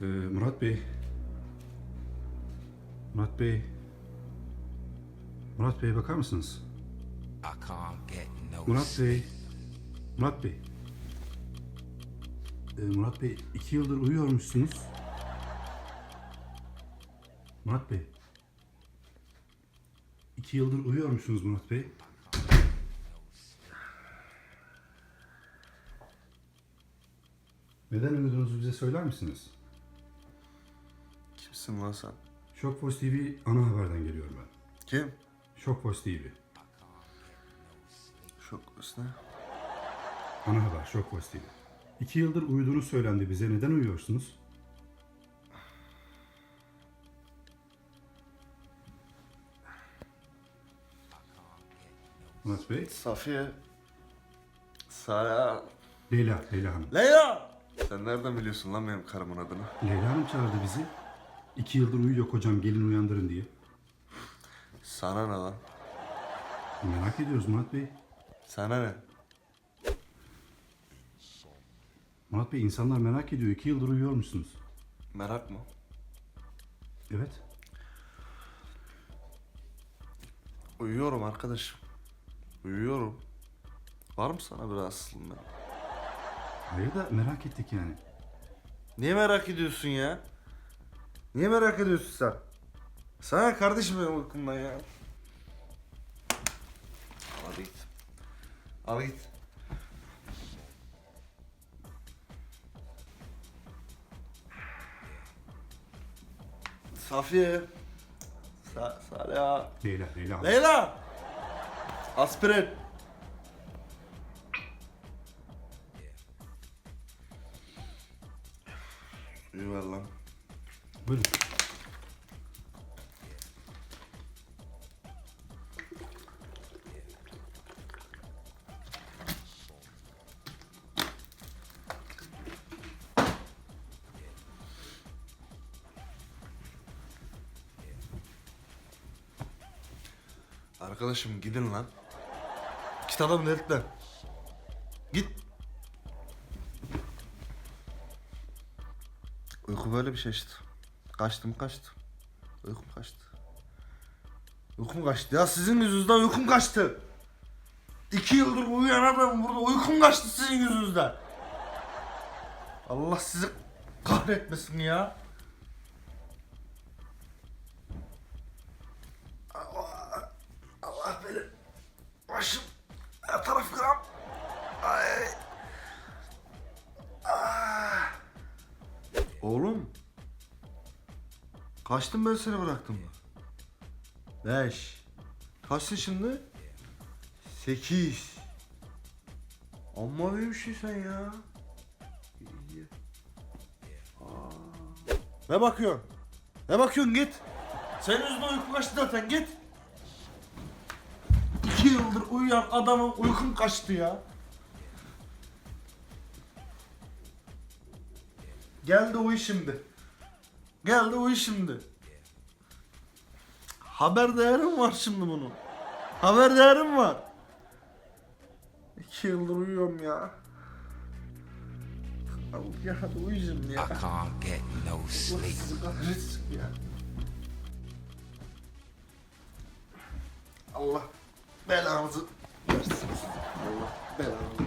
Ee, Murat Bey. Murat Bey. Murat Bey bakar mısınız? Murat Bey. Murat Bey. Ee, Murat Bey iki yıldır uyuyormuşsunuz. Murat Bey. İki yıldır uyuyormuşsunuz Murat Bey. Neden uyuduğunuzu bize söyler misiniz? Kimsin lan sen? Shockforce TV ana haberden geliyorum ben. Kim? Shockforce TV. Şok ne? Ana haber Shockforce TV. İki yıldır uyuduğunuz söylendi bize. Neden uyuyorsunuz? Murat Bey. Safiye. Sara. Leyla, Leyla Hanım. Leyla! Sen nereden biliyorsun lan benim karımın adını? Leyla Hanım çağırdı bizi. İki yıldır uyuyor kocam gelin uyandırın diye. Sana ne lan? Merak ediyoruz Murat Bey. Sana ne? Murat Bey insanlar merak ediyor. İki yıldır uyuyor musunuz? Merak mı? Evet. Uyuyorum arkadaşım. Uyuyorum. Var mı sana bir rahatsızlığın benim? Hayır da merak ettik yani. Niye merak ediyorsun ya? Niye merak ediyorsun sen? Sana kardeşim benim uykumdan ya. Al git. Al git. Safiye. Sa Saliha. Leyla, Leyla. Leyla. Aspirin. Lan. Buyurun. Arkadaşım gidin lan. Git adam delirtme. Git. Uyku böyle bir şey işte. Kaçtım kaçtı. Uykum kaçtı. Uykum kaçtı. Ya sizin yüzünüzden uykum kaçtı. İki yıldır uyuyan adamım burada. Uykum kaçtı sizin yüzünüzden. Allah sizi kahretmesin ya. Allah, Allah beni başım her taraf kram. Ay. Ah. Oğlum. Kaçtım ben seni bıraktım. Beş. Kaçsın şimdi? Sekiz. Amma büyümüşsün sen ya. Ne bakıyorsun? Ne bakıyorsun git. Senin yüzünden uyku kaçtı zaten git. İki yıldır uyuyan adamın uykum kaçtı ya. Geldi uyu şimdi. Geldi uyu şimdi. Haber değerim var şimdi bunun. Haber değerim var. İki yıldır uyuyorum ya. Ya hadi uyu şimdi ya. I can't get no sleep. ya. Allah belanızı versin. Allah belanızı.